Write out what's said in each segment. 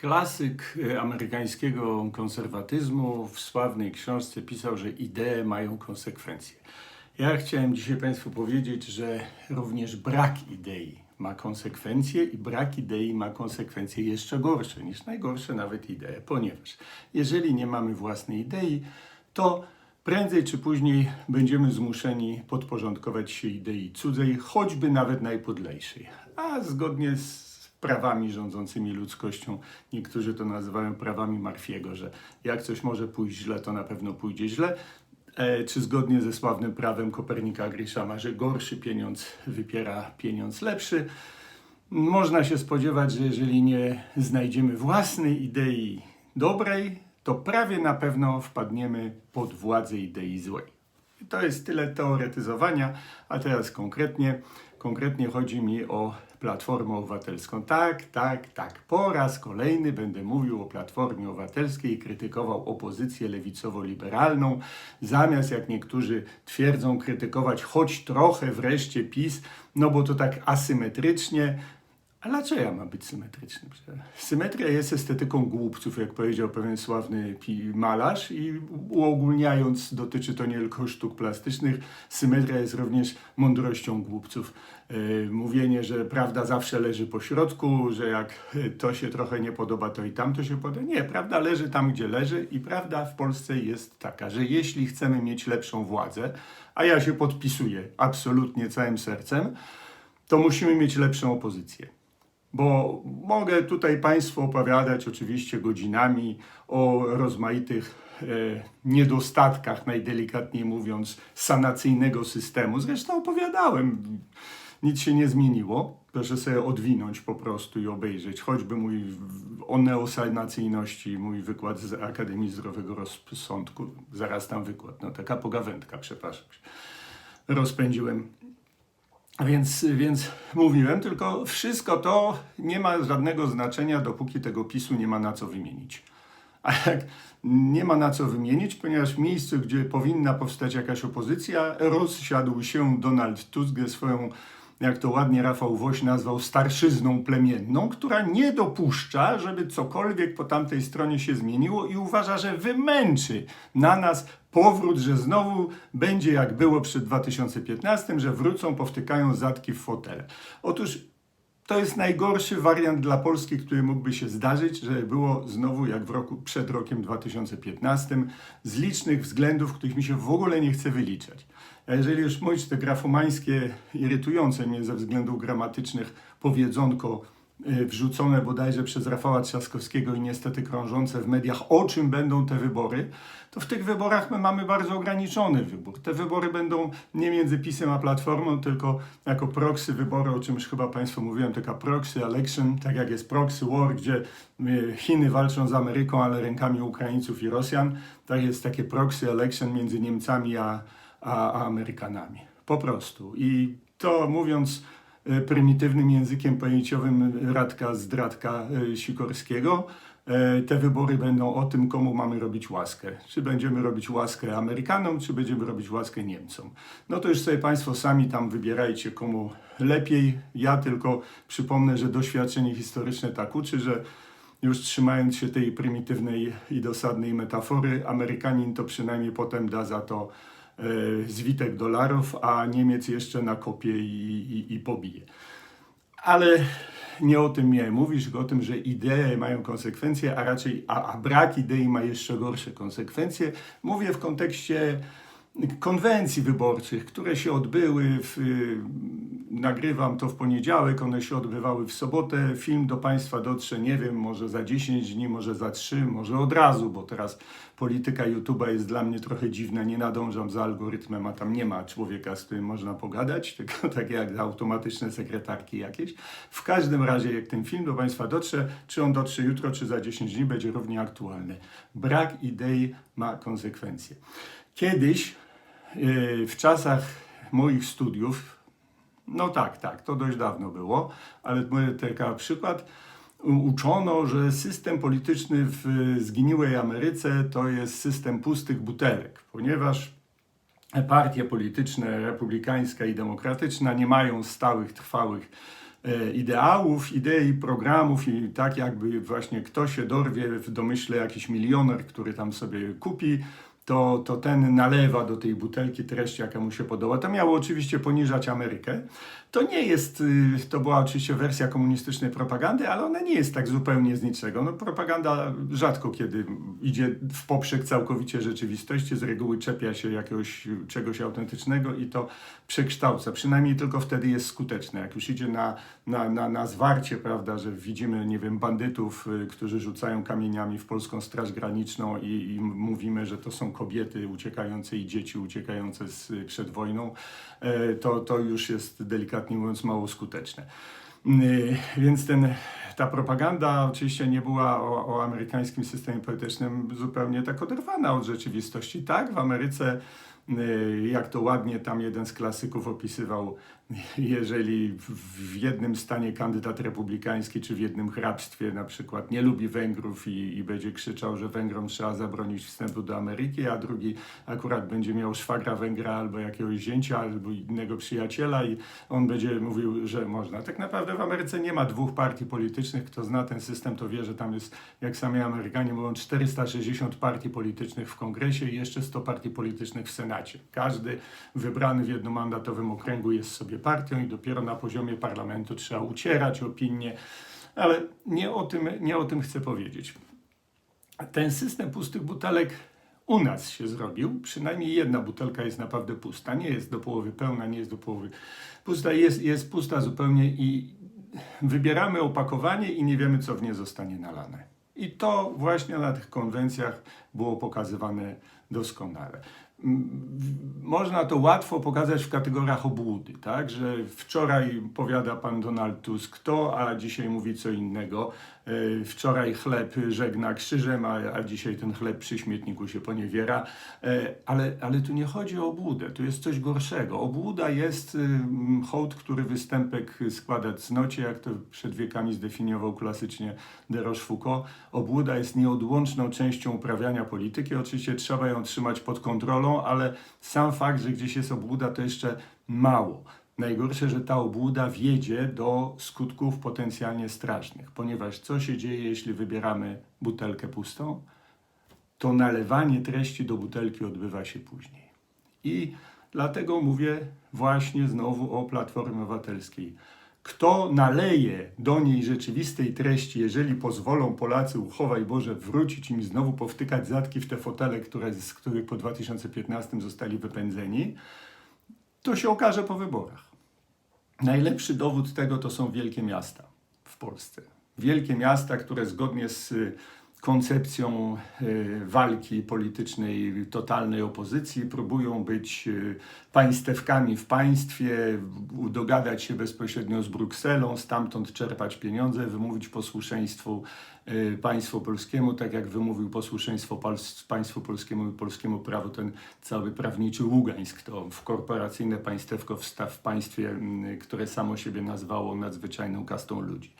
Klasyk e, amerykańskiego konserwatyzmu w sławnej książce pisał, że idee mają konsekwencje. Ja chciałem dzisiaj Państwu powiedzieć, że również brak idei ma konsekwencje i brak idei ma konsekwencje jeszcze gorsze niż najgorsze nawet idee, ponieważ jeżeli nie mamy własnej idei, to prędzej czy później będziemy zmuszeni podporządkować się idei cudzej, choćby nawet najpodlejszej. A zgodnie z prawami rządzącymi ludzkością, niektórzy to nazywają prawami Marfiego, że jak coś może pójść źle, to na pewno pójdzie źle. E, czy zgodnie ze sławnym prawem Kopernika Grishama, że gorszy pieniądz wypiera pieniądz lepszy. Można się spodziewać, że jeżeli nie znajdziemy własnej idei dobrej, to prawie na pewno wpadniemy pod władzę idei złej. I To jest tyle teoretyzowania, a teraz konkretnie. Konkretnie chodzi mi o Platformę Obywatelską. Tak, tak, tak. Po raz kolejny będę mówił o Platformie Obywatelskiej i krytykował opozycję lewicowo-liberalną, zamiast jak niektórzy twierdzą krytykować choć trochę wreszcie PiS, no bo to tak asymetrycznie. A dlaczego ma być symetryczny? Symetria jest estetyką głupców, jak powiedział pewien sławny malarz i uogólniając, dotyczy to nie tylko sztuk plastycznych, symetria jest również mądrością głupców. Yy, mówienie, że prawda zawsze leży po środku, że jak to się trochę nie podoba, to i tam to się podoba. Nie, prawda leży tam, gdzie leży i prawda w Polsce jest taka, że jeśli chcemy mieć lepszą władzę, a ja się podpisuję absolutnie całym sercem, to musimy mieć lepszą opozycję. Bo mogę tutaj Państwu opowiadać oczywiście godzinami o rozmaitych e, niedostatkach, najdelikatniej mówiąc, sanacyjnego systemu. Zresztą opowiadałem, nic się nie zmieniło. Proszę sobie odwinąć po prostu i obejrzeć. Choćby mój o neosanacyjności, mój wykład z Akademii Zdrowego Rozsądku. Zaraz tam wykład, no taka pogawędka, przepraszam. Rozpędziłem więc, więc mówiłem, tylko wszystko to nie ma żadnego znaczenia, dopóki tego PiSu nie ma na co wymienić. A jak nie ma na co wymienić, ponieważ w miejscu, gdzie powinna powstać jakaś opozycja, rozsiadł się Donald Tusk ze swoją, jak to ładnie Rafał Woś nazwał, starszyzną plemienną, która nie dopuszcza, żeby cokolwiek po tamtej stronie się zmieniło i uważa, że wymęczy na nas powrót, że znowu będzie jak było przed 2015, że wrócą, powtykają zatki w fotele. Otóż to jest najgorszy wariant dla Polski, który mógłby się zdarzyć, że było znowu jak w roku przed rokiem 2015 z licznych względów, których mi się w ogóle nie chce wyliczać. A jeżeli już mówić te grafomańskie, irytujące mnie ze względów gramatycznych powiedzonko y, wrzucone bodajże przez Rafała Trzaskowskiego i niestety krążące w mediach, o czym będą te wybory, to w tych wyborach my mamy bardzo ograniczony wybór. Te wybory będą nie między PiSem a Platformą, tylko jako proxy wybory, o czym już chyba Państwu mówiłem, taka proxy election, tak jak jest proxy war, gdzie y, Chiny walczą z Ameryką, ale rękami Ukraińców i Rosjan, tak jest takie proxy election między Niemcami a, a, Amerykanami. Po prostu. I to mówiąc e, prymitywnym językiem pojęciowym Radka Zdradka e, Sikorskiego, e, te wybory będą o tym, komu mamy robić łaskę. Czy będziemy robić łaskę Amerykanom, czy będziemy robić łaskę Niemcom. No to już sobie Państwo sami tam wybierajcie, komu lepiej. Ja tylko przypomnę, że doświadczenie historyczne tak uczy, że już trzymając się tej prymitywnej i dosadnej metafory, Amerykanin to przynajmniej potem da za to e, zwitek dolarów, a Niemiec jeszcze nakopie i, i, i pobije. Ale nie o tym miałem mówić, tylko o tym, że idee mają konsekwencje, a raczej a, a brak idei ma jeszcze gorsze konsekwencje. Mówię w kontekście konwencji wyborczych, które się odbyły, w, nagrywam to w poniedziałek, one się odbywały w sobotę. Film do Państwa dotrze, nie wiem, może za 10 dni, może za 3, może od razu, bo teraz polityka YouTube'a jest dla mnie trochę dziwna, nie nadążam za algorytmem, a tam nie ma człowieka, z którym można pogadać, tylko takie jak automatyczne sekretarki jakieś. W każdym razie, jak ten film do Państwa dotrze, czy on dotrze jutro, czy za 10 dni, będzie równie aktualny. Brak idei ma konsekwencje. Kiedyś, yy, w czasach moich studiów, no tak, tak, to dość dawno było, ale tylko przykład. Uczono, że system polityczny w zginiłej Ameryce to jest system pustych butelek, ponieważ partie polityczne, republikańska i demokratyczna, nie mają stałych, trwałych e, ideałów, idei, programów i tak jakby właśnie kto się dorwie w domyśle jakiś milioner, który tam sobie kupi, to, to ten nalewa do tej butelki treść, jaka mu się podoba. To miało oczywiście poniżać Amerykę. To nie jest, y, to była oczywiście wersja komunistycznej propagandy, ale ona nie jest tak zupełnie z niczego. No, propaganda rzadko kiedy idzie w poprzek całkowicie rzeczywistości, z reguły czepia się jakiegoś czegoś autentycznego i to przekształca. Przynajmniej tylko wtedy jest skuteczne. Jak już idzie na, na, na, na zwarcie, prawda, że widzimy, nie wiem, bandytów, y, którzy rzucają kamieniami w polską straż graniczną i, i mówimy, że to są kobiety uciekające i dzieci uciekające z, przed wojną, e, to, to już jest delikatnie mówiąc mało skuteczne. Y, Więc ten, ta propaganda oczywiście nie była o, o amerykańskim systemie politycznym zupełnie tak oderwana od rzeczywistości. Tak, w Ameryce, y, jak to ładnie tam jeden z klasyków opisywał, jeżeli w- jednym stanie kandydat republikański, czy w jednym hrabstwie na przykład nie lubi Węgrów i, i będzie krzyczał, że Węgrom trzeba zabronić wstępu do Ameryki, a drugi akurat będzie miał szwagra Węgra albo jakiegoś zięcia, albo innego przyjaciela i on będzie mówił, że można. Tak naprawdę w Ameryce nie ma dwóch partii politycznych. Kto zna ten system, to wie, że tam jest, jak sami Amerykanie mówią, 460 partii politycznych w kongresie i jeszcze 100 partii politycznych w Senacie. Każdy wybrany w jednomandatowym okręgu jest sobie partią i dopiero na poziomie parlamentu trzeba ucierać opinię. Ale nie o tym, nie o tym chcę powiedzieć. Ten system pustych butelek u nas się zrobił. Przynajmniej jedna butelka jest naprawdę pusta. Nie jest do połowy pełna, nie jest do połowy pusta. Jest, jest pusta zupełnie i wybieramy opakowanie i nie wiemy, co w nie zostanie nalane. I to właśnie na tych konwencjach było pokazywane doskonale. Można to łatwo pokazać w kategoriach obłudy, tak? Że wczoraj powiada pan Donald Tusk to, a dzisiaj mówi co innego. E, Wczoraj chleb żegna krzyżem, a, a dzisiaj ten chleb przy śmietniku się poniewiera. E, Ale, ale tu nie chodzi o obłudę, tu jest coś gorszego. Obłuda jest ym, hołd, który występek składa cnocie, jak to przed wiekami zdefiniował klasycznie de Rochefoucauld. Obłuda jest nieodłączną częścią uprawiania polityki. Oczywiście trzeba ją trzymać pod kontrolą, ale sam fakt, że gdzieś jest obłuda, to jeszcze mało. Najgorsze, że ta obłuda wiedzie do skutków potencjalnie strasznych, ponieważ co się dzieje, jeśli wybieramy butelkę pustą? To nalewanie treści do butelki odbywa się później. I dlatego mówię właśnie znowu o Platformie Obywatelskiej. Kto naleje do niej rzeczywistej treści, jeżeli pozwolą Polacy, uchowaj Boże, wrócić im znowu powtykać zatki w te fotele, które, z których po 2015 zostali wypędzeni, to się okaże po wyborach. Najlepszy dowód tego to są wielkie miasta w Polsce. Wielkie miasta, które zgodnie z koncepcją y, walki politycznej totalnej opozycji. Próbują być y, państewkami w państwie, dogadać się bezpośrednio z Brukselą, stamtąd czerpać pieniądze, wymówić posłuszeństwu y, państwu polskiemu, tak jak wymówił posłuszeństwo państwu polskiemu i polskiemu prawu ten cały prawniczy Ługańsk, to w korporacyjne państewko w, państwie, które samo siebie nazwało nadzwyczajną kastą ludzi.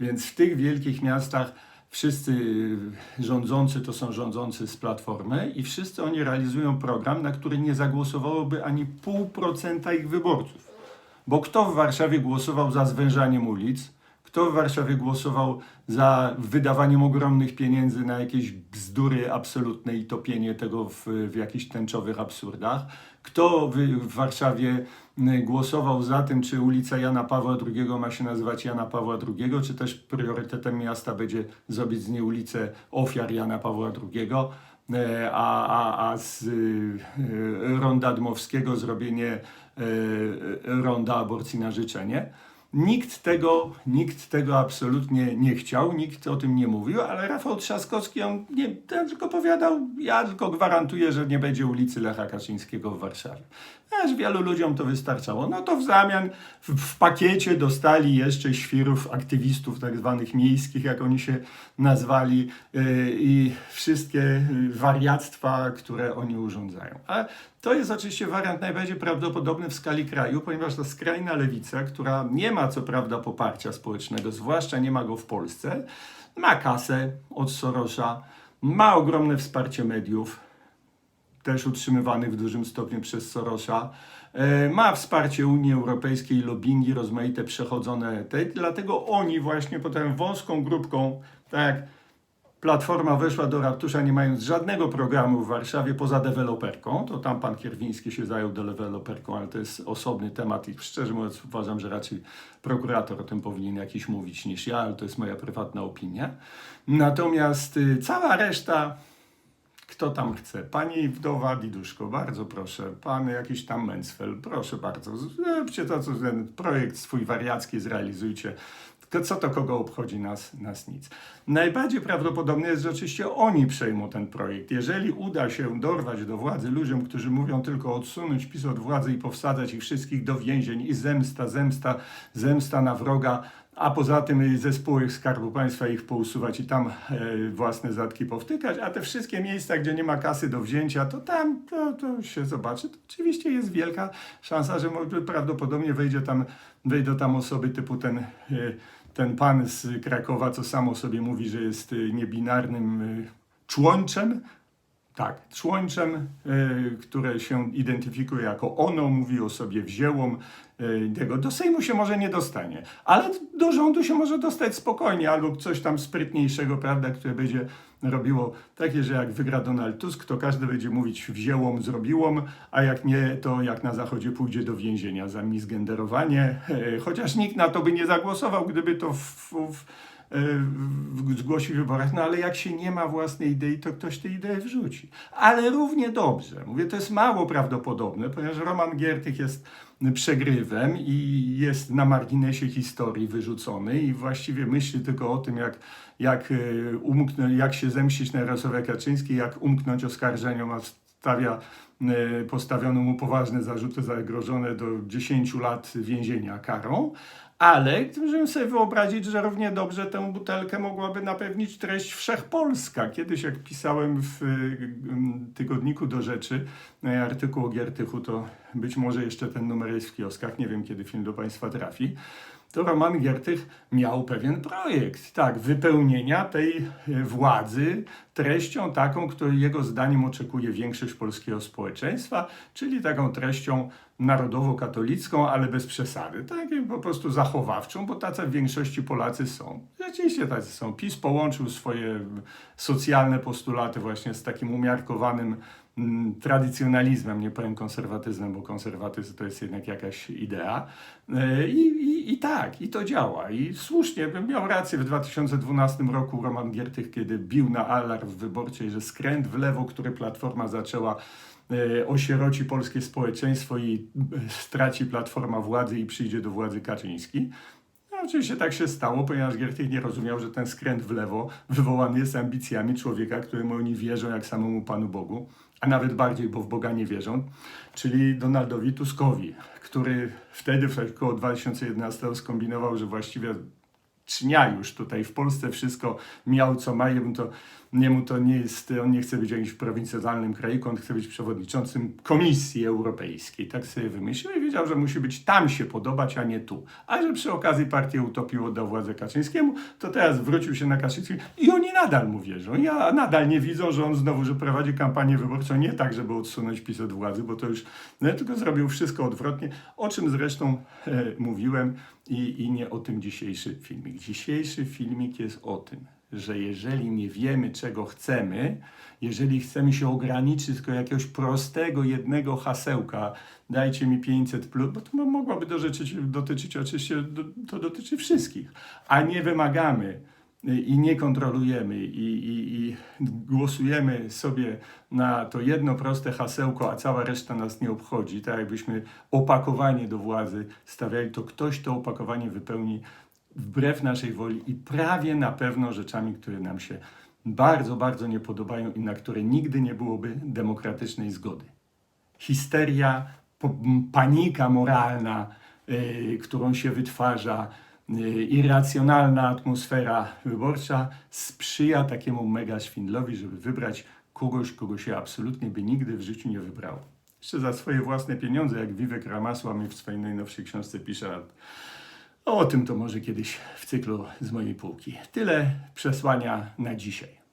Więc w tych wielkich miastach wszyscy rządzący to są rządzący z Platformy i wszyscy oni realizują program, na który nie zagłosowałoby ani pół procenta ich wyborców. Bo kto w Warszawie głosował za zwężaniem ulic? Kto w Warszawie głosował za wydawaniem ogromnych pieniędzy na jakieś bzdury absolutne i topienie tego w, w jakichś tęczowych absurdach? Kto w, w Warszawie głosował za tym, czy ulica Jana Pawła II ma się nazywać Jana Pawła II, czy też priorytetem miasta będzie zrobić z niej ulicę ofiar Jana Pawła II? e, a, a, a z y, y, ronda Dmowskiego zrobienie e, ronda aborcji na życzenie. Nikt tego, nikt tego absolutnie nie chciał, nikt o tym nie mówił, ale Rafał Trzaskowski, on nie, tylko powiadał, ja tylko gwarantuję, że nie będzie ulicy Lecha Kaczyńskiego w Warszawie. Aż wielu ludziom to wystarczało. No to w zamian w, w pakiecie dostali jeszcze świrów, aktywistów tak zwanych miejskich, jak oni się nazwali, yy, i wszystkie wariactwa, które oni urządzają. A to jest oczywiście wariant najbardziej prawdopodobny w skali kraju, ponieważ ta skrajna lewica, która nie ma co prawda poparcia społecznego, zwłaszcza nie ma go w Polsce, ma kasę od Sorosza, ma ogromne wsparcie mediów, też utrzymywanych w dużym stopniu przez Sorosza. E, Ma wsparcie Unii Europejskiej, lobbyingi rozmaite przechodzone, te, dlatego oni właśnie potem wąską grupką, tak jak Platforma weszła do ratusza nie mając żadnego programu w Warszawie poza deweloperką, to tam pan Kierwiński się zajął deweloperką, ale to jest osobny temat i szczerze mówiąc uważam, że raczej prokurator o tym powinien jakiś mówić niż ja, ale to jest moja prywatna opinia. Natomiast y, cała reszta kto tam chce? Pani wdowa Diduszko, bardzo proszę. Pan jakiś tam Mencfel, proszę bardzo. Zróbcie to, co ten projekt swój wariacki zrealizujcie. Tylko co to kogo obchodzi nas, nas nic. Najbardziej prawdopodobne jest, że oczywiście oni przejmą ten projekt. Jeżeli uda się dorwać do władzy ludziom, którzy mówią tylko odsunąć PiS od władzy i powsadzać ich wszystkich do więzień i zemsta, zemsta, zemsta na wroga, a poza tym ze spółek Skarbu Państwa ich pousuwać i tam e, własne zatki powtykać, a te wszystkie miejsca, gdzie nie ma kasy do wzięcia, to tam to, to się zobaczy. To oczywiście jest wielka szansa, że prawdopodobnie wejdzie tam, wejdą tam osoby typu ten, e, ten pan z Krakowa, co samo sobie mówi, że jest niebinarnym e, człończem, tak, człończem, y, które się identyfikuje jako ono, mówi o sobie wzięłom y, tego. Do Sejmu się może nie dostanie, ale do rządu się może dostać spokojnie, albo coś tam sprytniejszego, prawda, które będzie robiło takie, że jak wygra Donald Tusk, to każdy będzie mówić wzięłom, zrobiłom, a jak nie, to jak na Zachodzie pójdzie do więzienia za misgenderowanie, y, chociaż nikt na to by nie zagłosował, gdyby to w w- zgłosi w wyborach, no ale jak się nie ma własnej idei, to ktoś tę ideę wrzuci. Ale równie dobrze, mówię, to jest mało prawdopodobne, ponieważ Roman Giertych jest przegrywem i jest na marginesie historii wyrzucony i właściwie myśli tylko o tym, jak, jak, e, umknąć, jak się zemścić na Jarosławie Kaczyńskiej, jak umknąć oskarżeniom, a stawia e, postawiono mu poważne zarzuty zagrożone do 10 lat więzienia karą, ale możemy sobie wyobrazić, że równie dobrze tę butelkę mogłaby napewnić treść Wszechpolska. Kiedyś jak pisałem w y, tygodniku do rzeczy y, artykuł o Giertychu, to być może jeszcze ten numer jest w kioskach, nie wiem kiedy film do Państwa trafi, to Roman Giertych miał pewien projekt, tak, wypełnienia tej y, władzy treścią taką, której jego zdaniem oczekuje większość polskiego społeczeństwa, czyli taką treścią narodowo-katolicką, ale bez przesady, taką po prostu zachowawczą, bo tacy w większości Polacy są. Rzeczywiście tacy są. PiS połączył swoje socjalne postulaty właśnie z takim umiarkowanym tradycjonalizmem, nie powiem konserwatyzmem, bo konserwatyzm to jest jednak jakaś idea. E, I, i, I tak, i to działa. I słusznie, miał rację w 2012 roku Roman Giertych, kiedy bił na alarm w wyborczej, że skręt w lewo, który Platforma zaczęła, e, osieroci polskie społeczeństwo i e, straci Platforma władzy i przyjdzie do władzy Kaczyński. Oczywiście tak się stało, ponieważ Giertych nie rozumiał, że ten skręt w lewo wywołany jest ambicjami człowieka, któremu oni wierzą jak samemu Panu Bogu, a nawet bardziej, bo w Boga nie wierzą, czyli Donaldowi Tuskowi, który wtedy, w około 2011 skombinował, że właściwie cznia już tutaj w Polsce wszystko miał co ma, jemu to, jemu to nie jest, on nie chce być jakimś prowincjonalnym kraiku, on chce być przewodniczącym Komisji Europejskiej. Tak sobie wymyślił i wiedział, że musi być tam się podobać, a nie tu. A że przy okazji partię utopił, oddał władzę Kaczyńskiemu, to teraz wrócił się na Kaczyńskiego i oni nadal mu wierzą. Ja nadal nie widzą, że on znowu, że prowadzi kampanię wyborczą nie tak, żeby odsunąć PiS od władzy, bo to już, no, tylko zrobił wszystko odwrotnie, o czym zresztą e, mówiłem i, i nie o tym dzisiejszy filmik. Dzisiejszy filmik jest o tym, że jeżeli nie wiemy, czego chcemy, jeżeli chcemy się ograniczyć tylko jakiegoś prostego jednego hasełka, dajcie mi 500 plus, bo to mogłoby dotyczyć, dotyczyć oczywiście, do, to dotyczy wszystkich, a nie wymagamy i nie kontrolujemy i, i, i głosujemy sobie na to jedno proste hasełko, a cała reszta nas nie obchodzi, tak jakbyśmy opakowanie do władzy stawiali, to ktoś to opakowanie wypełni wbrew naszej woli i prawie na pewno rzeczami, które nam się bardzo, bardzo nie podobają i na które nigdy nie byłoby demokratycznej zgody. Histeria, panika moralna, y, którą się wytwarza, y, irracjonalna atmosfera wyborcza sprzyja takiemu mega szwindlowi, żeby wybrać kogoś, kogo się absolutnie by nigdy w życiu nie wybrało. Jeszcze za swoje własne pieniądze, jak Vivek Ramaswamy w swojej najnowszej książce pisze, o tym to może kiedyś w cyklu z mojej półki. Tyle przesłania na dzisiaj.